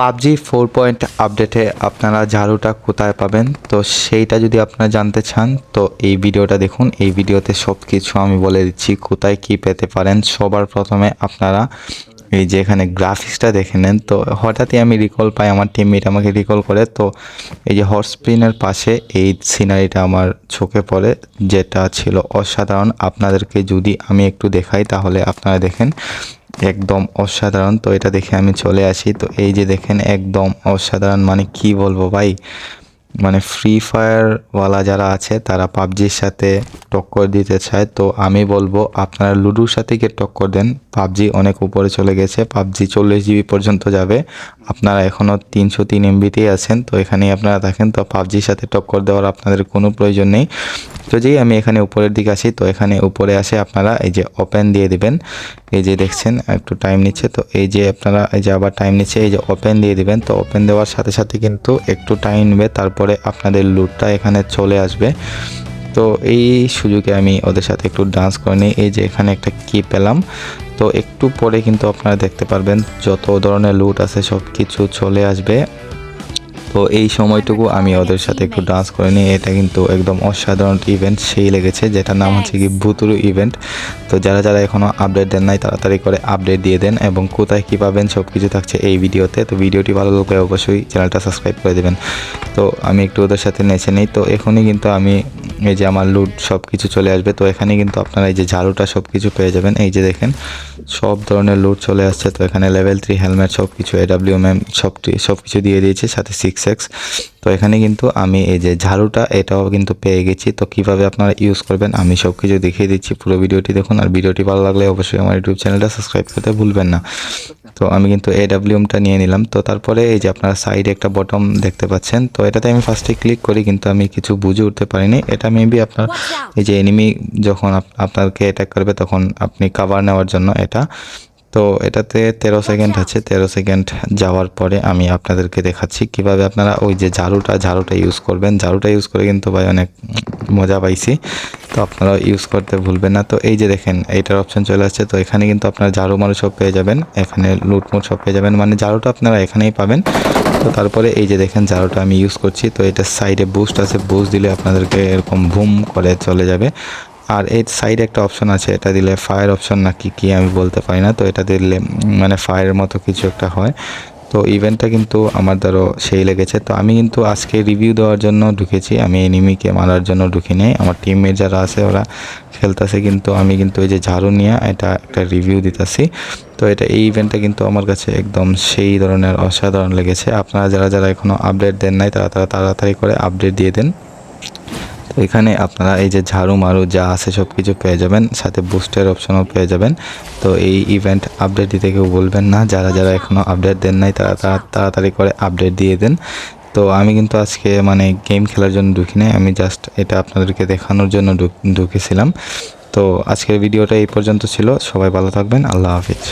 PUBG four point আপডেটে আপনারা ঝাড়ুটা কোথায় পাবেন? তো সেইটা যদি আপনারা জানতে চান, তো এই ভিডিওটা দেখুন। এই ভিডিওতে সব কিছু আমি বলে দিচ্ছি, কোথায় কি পেতে পারেন। সবার প্রথমে আপনারা এই যে এখানে গ্রাফিক্সটা দেখে নেন, তো হঠাৎই আমি রিকল পাই, আমার টিমমেট আমাকে রিকল করে, তো এই যে হর্স স্প্রিনের পাশে এই সিনারিটা আমার চোখে পড়ে, যেটা ছিল অসাধারণ। আপনাদেরকে যদি আমি একটু দেখাই, তাহলে আপনারা দেখেন, একদম অসাধারণ। তো এটা দেখে আমি চলে আসি। তো এই যে দেখেন, একদম অসাধারণ। মানে কি বলব ভাই? মানে ফ্রি ফায়ারওয়ালা যারা আছে, তারা পাবজির সাথে টক্কর দিতে চায়। তো আমি বলব, আপনারা লুডোর সাথে গিয়ে টক্কর দেন। পাবজি অনেক উপরে চলে গেছে, পাবজি চল্লিশ জিবি পর্যন্ত যাবে। আপনারা এখনও তিনশো তিন এমবিতেই আছেন, তো এখানেই আপনারা থাকেন, তো পাবজির সাথে টক্কর দেওয়ার আপনাদের কোনো প্রয়োজন নেই। তো যেই আমি এখানে উপরের দিকে আসি, তো এখানে উপরে আসে আপনারা এই যে ওপেন দিয়ে দিবেন। এই যে দেখছেন, একটু টাইম নিচ্ছে, তো এই যে আপনারা এই যে আবার টাইম নিচ্ছে, এই যে ওপেন দিয়ে দিবেন। তো ওপেন দেওয়ার সাথে সাথে কিন্তু একটু টাইম নেবে, তারপরে আপনাদের লুটটা এখানে চলে আসবে। তো এই সুযোগে আমি ওদের সাথে একটু ডান্স করে নিই। এই যে এখানে একটা কি পেলাম। তো একটু পরে কিন্তু আপনারা দেখতে পারবেন যত ধরনের লুট আছে সব কিছু চলে আসবে। তো এই সময়টুকু আমি ওদের সাথে একটু ডান্স করে নিই। এটা কিন্তু একদম অসাধারণ ইভেন্ট সেই লেগেছে যেটার নাম হচ্ছে কি ভুতুরু ইভেন্ট তো যারা যারা এখনও আপডেট দেন নাই তাড়াতাড়ি করে আপডেট দিয়ে দেন এবং কোথায় কী পাবেন সব কিছু থাকছে এই ভিডিওতে। তো ভিডিওটি ভালো লাগলে অবশ্যই চ্যানেলটা সাবস্ক্রাইব করে দেবেন। তো আমি একটু ওদের সাথে নেচে নিই। তো এখনই কিন্তু আমি এই যে আমার লুট সব কিছু চলে আসবে। তো এখানে কিন্তু আপনারা এই যে ঝাড়ুটা সব কিছু পেয়ে যাবেন। এই যে দেখেন সব ধরনের লুট চলে আসছে। তো এখানে লেভেল থ্রি হেলমেট সব কিছু এডাব্লিউ ম্যাম সব সব কিছু দিয়ে দিয়েছে। সাথে সিক্স এক্স তো এখানে কিন্তু আমি এই যে ঝাড়ুটা এটাও কিন্তু পেয়ে গেছি। তো কীভাবে আপনারা ইউজ করবেন আমি সব কিছু দেখিয়ে দিচ্ছি পুরো ভিডিওটি দেখুন। আর ভিডিওটি ভালো লাগলে অবশ্যই আমার ইউটিউব চ্যানেলটা সাবস্ক্রাইব করতে ভুলবেন না। তো আমি কিন্তু এডাব্লিউএমটা নিয়ে নিলাম। তো তারপরে এই যে আপনারা সাইডে একটা বটম দেখতে পাচ্ছেন। তো এটাতে আমি ফার্স্টে ক্লিক করি কিন্তু আমি কিছু বুঝে উঠতে পারিনি। এটা মেবি আপনার এই যে এনিমি যখন আপ- আপনাকে অ্যাটাক করবে তখন আপনি কাভার নেওয়ার জন্য এটা তো এটাতে তেরো সেকেন্ড আছে। তেরো সেকেন্ড যাওয়ার পরে আমি আপনাদেরকে দেখাচ্ছি কীভাবে আপনারা ওই যে ঝাড়ুটা ঝাড়ুটা ইউজ করবেন। ঝাড়ুটা ইউজ করে কিন্তু ভাই অনেক মজা পাইছি। তো আপনারা ইউজ করতে ভুলবেন না। তো এই যে দেখেন এইটার অপশন চলে আসছে। তো এখানে কিন্তু আপনারা ঝাড়ু মারু সব পেয়ে যাবেন। এখানে লুটমুট সব পেয়ে যাবেন। মানে ঝাড়ুটা আপনারা এখানেই পাবেন। তো তারপরে এই যে দেখেন ঝাড়ুটা আমি ইউজ করছি। তো এটা সাইডে বুস্ট আছে। বুস্ট দিলে আপনাদেরকে এরকম বুম করে চলে যাবে। আর এর সাইডে একটা অপশন আছে, এটা দিলে ফায়ার অপশন না কি, কী আমি বলতে পারি না, তো এটা দিলে মানে ফায়ারের মতো কিছু একটা হয়। তো ইভেন্টটা কিন্তু আমার ধরো সেই লেগেছে। তো আমি কিন্তু আজকে রিভিউ দেওয়ার জন্য ঢুকেছি, আমি এনিমিকে মারার জন্য ঢুকি নেই আমার টিমমেট যারা আছে, ওরা খেলতেছে কিন্তু, আমি কিন্তু এই যে ঝাড়ু নিয়ে এটা একটা রিভিউ দিতেছি। তো এটা, এই ইভেন্টটা কিন্তু আমার কাছে একদম সেই ধরনের অসাধারণ লেগেছে। আপনারা যারা যারা এখনও আপডেট দেন নাই, তারা তারা তাড়াতাড়ি করে আপডেট দিয়ে দেন। এখানে আপনারা এই যে ঝাড়ু মারু যা আছে সব কিছু পেয়ে যাবেন, সাথে বুস্টের অপশনও পেয়ে যাবেন। তো এই ইভেন্ট আপডেট দিতে কেউ বলবেন না, যারা যারা এখনও আপডেট দেন নাই, তারা তাড়াতাড়ি করে আপডেট দিয়ে দেন। তো আমি কিন্তু আজকে মানে গেম খেলার জন্য ঢুকি নাই আমি জাস্ট এটা আপনাদেরকে দেখানোর জন্য ঢুকেছিলাম। তো আজকের ভিডিওটা এই পর্যন্ত ছিল, সবাই ভালো থাকবেন, আল্লাহ হাফিজ।